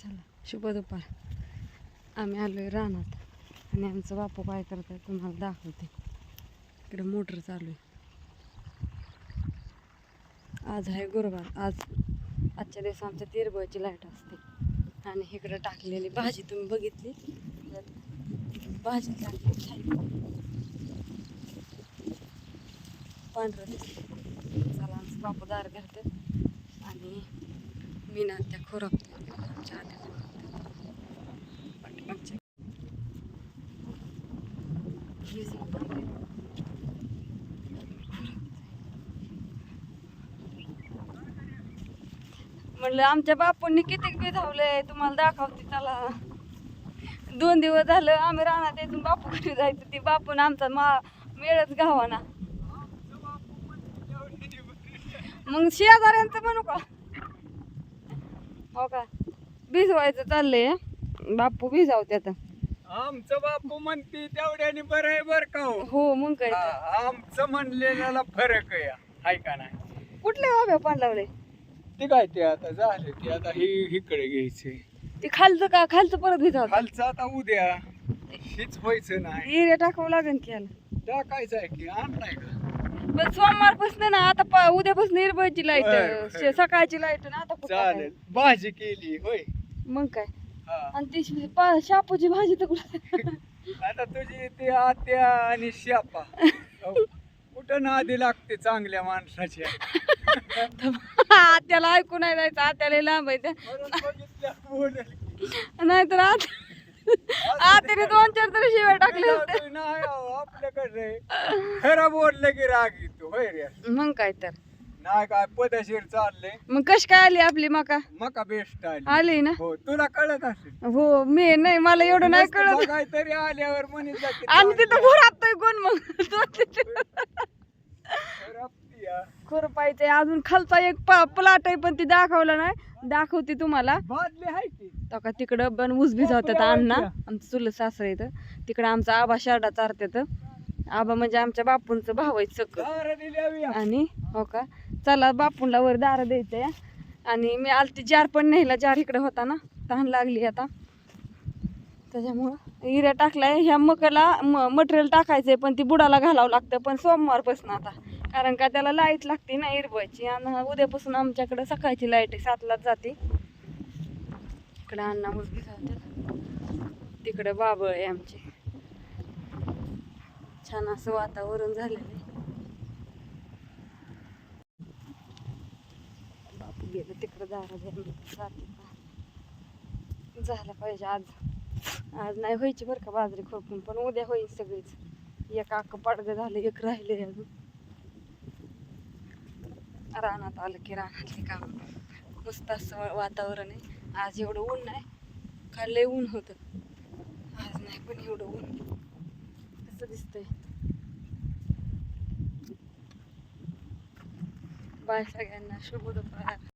चला शुभ दुपार. आम्ही आलो आहे रानात आणि आमचं बापू काय करत आहे तुम्हाला दाखवते. इकडे मोटर चालू आहे. आज आहे गुरुवार. आज आजच्या दिवस आमच्या तिरबळची लाइट असते. आणि इकडं टाकलेली भाजी तुम्ही बघितली? भाजी टाकली. छान पांढरं चला आमचं बापू दार घालतात. आणि मी ना त्या खोरापतो म्हणलं आमच्या बापूंनी किती बी धावलंय तुम्हाला दाखवते त्याला. दोन दिवस झालं आम्ही राहणार इथून बापूकडे जायचं. ते बापून आमचा मा मेळच गावाना. मग शेजाऱ्यांचं म्हणू का? हो का? भिजवायचं चाललंय. बापू भिजावते आता. आमचं बापू म्हणते तेवढ्याने बरं आहे बर का हो? हो मग काय. हा, आमचं म्हणलेल्याला फरक आहे. हाय का नाही? कुठल्या बाब्या पान लावले ते काय ते आता झाले ते आता ही इकडे घ्यायचे. ते खालचं का? खालचं परत भिजावत? खालचं आता उद्या. हेच व्हायचं नाही. एरिया टाकावं लागेल की याला. टाकायचं आहे की आणलाय का? पण सोमवारपासून ना आता प- उद्यापासून निर्भयची लाइट. सकाळची लाइट ना आता कुठं चालेल? भाजी केली होय. मग काय? हा. आणि ती पा- शापूची भाजी तर कुठं? आता तुझी ते आत्या आणि शापा हो. कुठं नादी लागते चांगल्या माणसाच्या आत्याला ऐकून नाही जायचं आत्याला लांब आहे त्या म्हणून बघितल्या बोलली. नाहीतर आत आत्याने दोन चार तरी शिव्या टाकले होते नाही अहो, आपल्याकडे. खरं बोललं की राग येतो होय रे. मग काय तर. नाही काय पदशीर चाललंय. मग कश काय आली आपली मका? मका बेस्ट आली. आली ना? हो तुला कळत असेल. हो मी नाही मला एवढं नाही कळत. काहीतरी आल्यावर म्हणे जाते आणि तिथं घोरात कोण मग? हा. खुरपायचंय अजून खालचा एक प्लाट आहे पण ती दाखवला नाही. दाखवते तुम्हाला. की? तिकडं पण भिजवतात कोपऱ्यावर अण्णा. आमचं चुलत सासरं येतं तिकडं आमचा आबा शारडा चारतात आबा म्हणजे आमच्या बापूंचं भाव आहे सगळं. दारं दिली हवी हा. आणि हो का? चला बापूंला वर दारं द्यायचंय आणि मी आलती जार पण नेला जार इकडे होता ना तहान लागली आता. त्याच्यामुळं हिऱ्या टाकलाय. ह्या मकाला मटेरियल टाकायचंय पण ती बुडाला घालावं लागतं. पण सोमवारपासून आता. कारण का त्याला लाइट लागते ना इरबाची आणि उद्यापासून आमच्याकडं सकाळची लाइट आहे सातलाच जाते. इकडं अण्णा मुलगी तिकडं बाबळ आहे आमचे. छान असं वातावरण झालेलं आहे. बापू गेलं तिकडं दारा जाते का झालं पाहिजे आज. आज नाही व्हायची बरं का बाजरी खोपून पण उद्या होईल सगळीच. एक अख्खं पाडगं झालं एक राहिले अजून. रानात आलं की रानातले काम. मस्त असं वातावरण आहे. आज एवढं ऊन नाही. काल लय ऊन होतं. आज नाही पण एवढं ऊन. असं दिसतंय. बाय सगळ्यांना. शुभ दुपार.